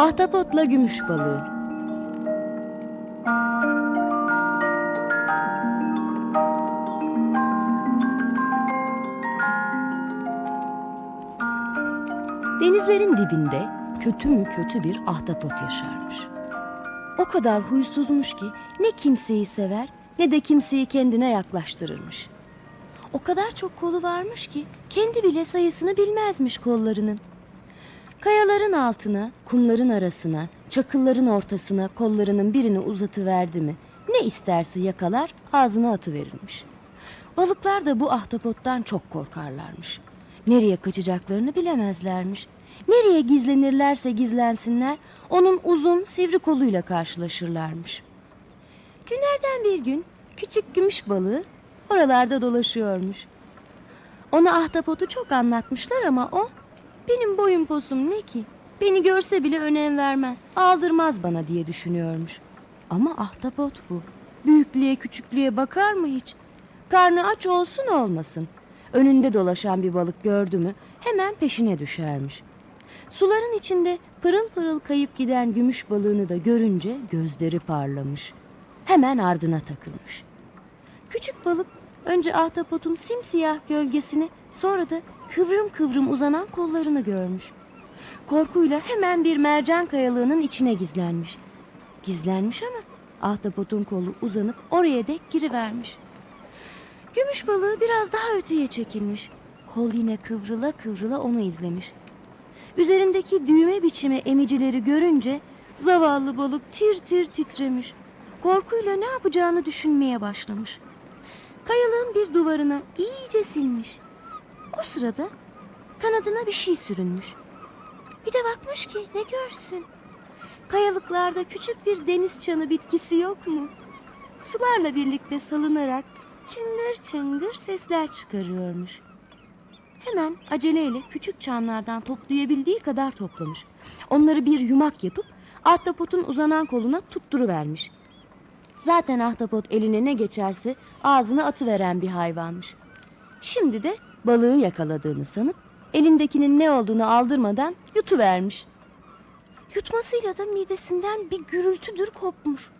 Ahtapotla gümüş balığı. Denizlerin dibinde kötü mü kötü bir ahtapot yaşarmış. O kadar huysuzmuş ki ne kimseyi sever ne de kimseyi kendine yaklaştırırmış. O kadar çok kolu varmış ki kendi bile sayısını bilmezmiş kollarının. Kayaların altına, kumların arasına, çakılların ortasına kollarının birini uzatıverdi mi ne isterse yakalar ağzına atıverirmiş. Balıklar da bu ahtapottan çok korkarlarmış. Nereye kaçacaklarını bilemezlermiş. Nereye gizlenirlerse gizlensinler onun uzun sivri koluyla karşılaşırlarmış. Günlerden bir gün küçük gümüş balığı oralarda dolaşıyormuş. Ona ahtapotu çok anlatmışlar ama o benim boyum posum ne ki? Beni görse bile önem vermez, aldırmaz bana diye düşünüyormuş. Ama ahtapot bu. Büyüklüğe küçüklüğe bakar mı hiç? Karnı aç olsun olmasın. Önünde dolaşan bir balık gördü mü hemen peşine düşermiş. Suların içinde pırıl pırıl kayıp giden gümüş balığını da görünce gözleri parlamış. Hemen ardına takılmış. Küçük balık önce ahtapotun simsiyah gölgesini sonra da kıvrım kıvrım uzanan kollarını görmüş. Korkuyla hemen bir mercan kayalığının içine gizlenmiş. Gizlenmiş ama ahtapotun kolu uzanıp oraya dek girivermiş. Gümüş balığı biraz daha öteye çekilmiş. Kol yine kıvrıla kıvrıla onu izlemiş. Üzerindeki düğme biçimi emicileri görünce zavallı balık tir tir titremiş. Korkuyla ne yapacağını düşünmeye başlamış. Kayalığın bir duvarına iyice silmiş. O sırada kanadına bir şey sürünmüş. Bir de bakmış ki ne görsün. Kayalıklarda küçük bir deniz çanı bitkisi yok mu? Sularla birlikte salınarak çıngır çıngır sesler çıkarıyormuş. Hemen aceleyle küçük çanlardan toplayabildiği kadar toplamış. Onları bir yumak yapıp ahtapotun uzanan koluna tutturuvermiş. Zaten ahtapot eline ne geçerse ağzına atıveren bir hayvanmış. Şimdi de balığı yakaladığını sanıp elindekinin ne olduğunu aldırmadan yutuvermiş. Yutmasıyla da midesinden bir gürültüdür kopmuş.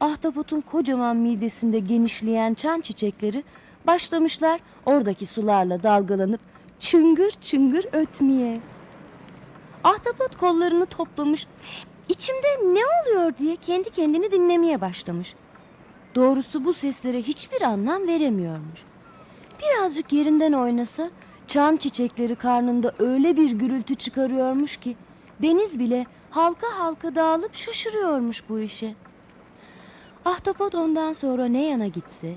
Ahtapotun kocaman midesinde genişleyen çan çiçekleri başlamışlar oradaki sularla dalgalanıp çıngır çıngır ötmeye. Ahtapot kollarını toplamış, içimde ne oluyor diye kendi kendini dinlemeye başlamış. Doğrusu bu seslere hiçbir anlam veremiyormuş. Birazcık yerinden oynasa çam çiçekleri karnında öyle bir gürültü çıkarıyormuş ki deniz bile halka halka dağılıp şaşırıyormuş bu işe. Ahtapot ondan sonra ne yana gitse,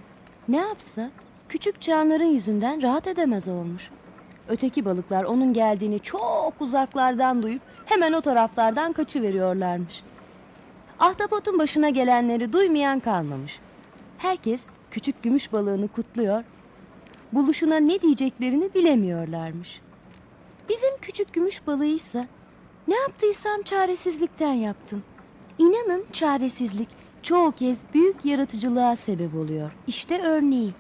ne yapsa küçük canların yüzünden rahat edemez olmuş. Öteki balıklar onun geldiğini çok uzaklardan duyup hemen o taraflardan kaçıveriyorlarmış. Ahtapotun başına gelenleri duymayan kalmamış. Herkes küçük gümüş balığını kutluyor, buluşuna ne diyeceklerini bilemiyorlarmış. Bizim küçük gümüş balığıysa ne yaptıysam çaresizlikten yaptım. İnanın çaresizlik çoğu kez büyük yaratıcılığa sebep oluyor. İşte örneği.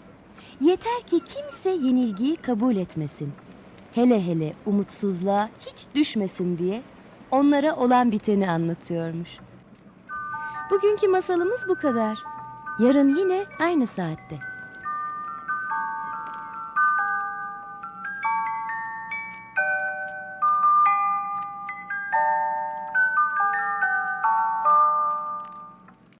Yeter ki kimse yenilgiyi kabul etmesin. Hele hele umutsuzluğa hiç düşmesin diye onlara olan biteni anlatıyormuş. Bugünkü masalımız bu kadar. Yarın yine aynı saatte.